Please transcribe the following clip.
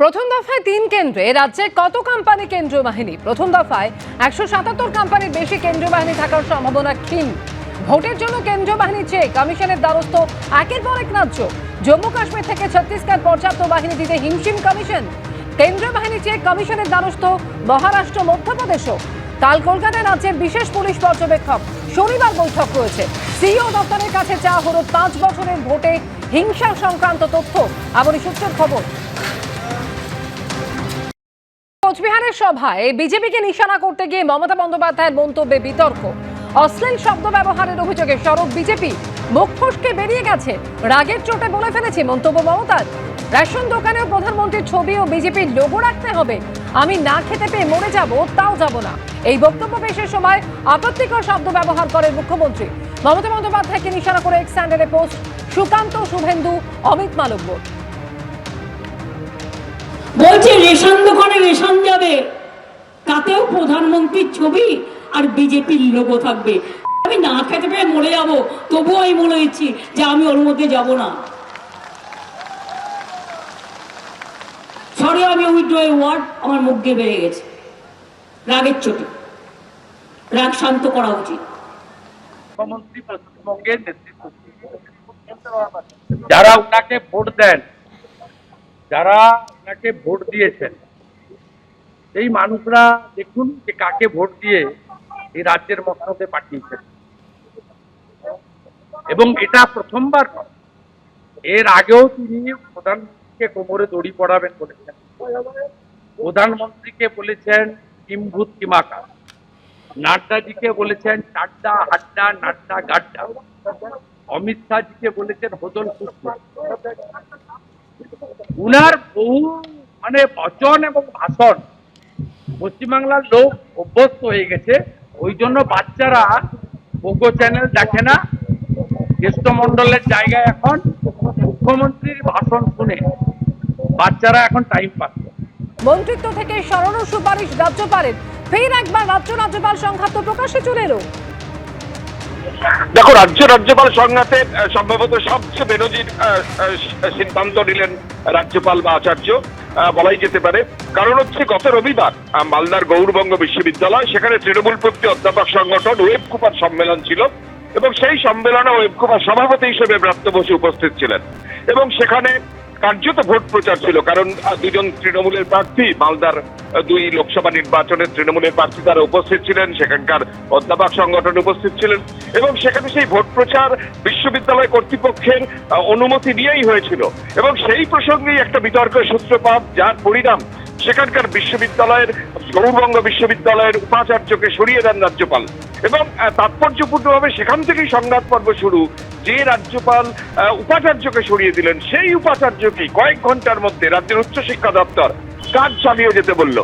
প্রথম দফায় তিন কেন্দ্রে রাজ্যে কত কোম্পানি কেন্দ্রীয় বাহিনী? প্রথম দফায় একশো সাতাত্তর কোম্পানির বেশি কেন্দ্রীয় বাহিনী থাকার সম্ভাবনা ক্ষীণ। ভোটের জন্য কেন্দ্রীয় বাহিনী চেয়ে কমিশনের দ্বারস্থ একের পর এক রাজ্য। জম্মু কাশ্মীর থেকে ছত্তিশগড় পর্যাপ্ত বাহিনী দিতে হিমশিম কমিশন। কেন্দ্রীয় বাহিনী চেয়ে কমিশনের দ্বারস্থ মহারাষ্ট্র, মধ্যপ্রদেশও। কাল কলকাতায় রাজ্যের বিশেষ পুলিশ পর্যবেক্ষক শনিবার বৈঠক রয়েছে। সিইও দপ্তরের কাছে চাওয়া হলো পাঁচ বছরের ভোটে হিংসা সংক্রান্ত তথ্য। এমনই সূত্রের খবর। কোচবিহারের সভায় বিজেপিকে নিশানা করতে গিয়ে মমতা বন্দ্যোপাধ্যায়ের মন্তব্যে বিতর্ক। অশ্লীল শব্দ ব্যবহারের অভিযোগে সরব বিজেপি। মুখ ফসকে বেরিয়ে গেছে। রাগের চোটে বলে ফেলেছে মন্তব্য মমতার। রেশন দোকানেও প্রধানমন্ত্রীর ছবি ও বিজেপির লোগো রাখতে হবে। আমি না খেতে পেয়ে মরে যাব, তাও যাব না। এই বক্তব্য পেশের সময় আপত্তিকর শব্দ ব্যবহার করেন মুখ্যমন্ত্রী। মমতা বন্দ্যোপাধ্যায়কে নিশানা করে এক স্যান্ডেলে পোস্ট সুকান্ত শুভেন্দু, অমিত মালব্য। বলছে, রেশন দোকানে রেশন যাবে। তাতেও প্রধানমন্ত্রীর ছবি আর বিজেপির লোগো থাকবে। আমি না খেতে পেয়ে মরে যাব, তবুও আমি মনে হচ্ছি যে আমি ওর মধ্যে যাব না। সরে আমি উইথড্র ওয়ার্ড আমার মুখ দিয়ে বেড়ে গেছে। রাগের চোটে। রাগ শান্ত করা উচিত। যারা ওনাকে ভোট দেন যারা ওনাকে ভোট দিয়েছেন, সেই মানুষরা দেখুন যে কাকে ভোট দিয়ে এই রাজ্যের মসনদে পাঠিয়েছেন। এবং এটা প্রথমবার এর আগেও তিনি প্রধানমন্ত্রীকে কোমরে দড়ি পড়াবেন বলেছেন। প্রধানমন্ত্রীকে বলেছেন কিমভূত কিমাকা নাড্ডাজিকে বলেছেন, চাড্ডা, হাড্ডা, নাড্ডা, গাড্ডা। অমিত শাহজিকে বলেছেন, হোদল কুকুর উনার বহু মানে বচন এবং ভাষণ পশ্চিমবাংলার লোক অভ্যস্ত হয়ে গেছে। ওই জন্য বাচ্চারা পোগো চ্যানেল দেখে না। জ্যেষ্ঠ মন্ডলের জায়গায় এখন মুখ্যমন্ত্রীর ভাষণ শুনে বাচ্চারা এখন টাইম পাচ্ছে মন্ত্রিত্ব থেকে সরানো সুপারিশ রাজ্যপালের। ফের একবার রাজ্য রাজ্যপাল সংঘাত প্রকাশে চলে এলো। দেখো, রাজ্য রাজ্যপাল সংঘাতে সম্ভবত সবচেয়ে বেনজির সিদ্ধান্ত নিলেন রাজ্যপাল বা আচার্য বলাই যেতে পারে। কারণ হচ্ছে, গত রবিবার মালদার গৌরবঙ্গ বিশ্ববিদ্যালয়, সেখানে তৃণমূল প্রতি অধ্যাপক সংগঠন ওয়েব কুপার সম্মেলন ছিল এবং সেই সম্মেলনে ওয়েব কুপার সভাপতি হিসেবে ব্রাত্য বসু উপস্থিত ছিলেন। এবং সেখানে কার্যত ভোট প্রচার ছিল, কারণ দুজন তৃণমূলের প্রার্থী, মালদার দুই লোকসভা নির্বাচনে তৃণমূলের প্রার্থী তারা উপস্থিত ছিলেন, সেখানকার অধ্যাপক সংগঠন উপস্থিত ছিলেন, এবং সেখানে সেই ভোট প্রচার বিশ্ববিদ্যালয় কর্তৃপক্ষের অনুমতি নিয়েই হয়েছিল। এবং সেই প্রসঙ্গেই একটা বিতর্কের সূত্রপাত, যার পরিণাম সেখানকার বিশ্ববিদ্যালয়ের, গৌরবঙ্গ বিশ্ববিদ্যালয়ের উপাচার্যকে সরিয়ে দেন রাজ্যপাল। এবং তাৎপর্যপূর্ণভাবে সেখান থেকেই সংঘাত পর্ব শুরু, যে রাজ্যপাল উপাচার্যকে সরিয়ে দিলেন, সেই উপাচার্যকে কয়েক ঘণ্টার মধ্যে রাজ্যের উচ্চশিক্ষা দপ্তর কাজ চালিয়ে যেতে বলল।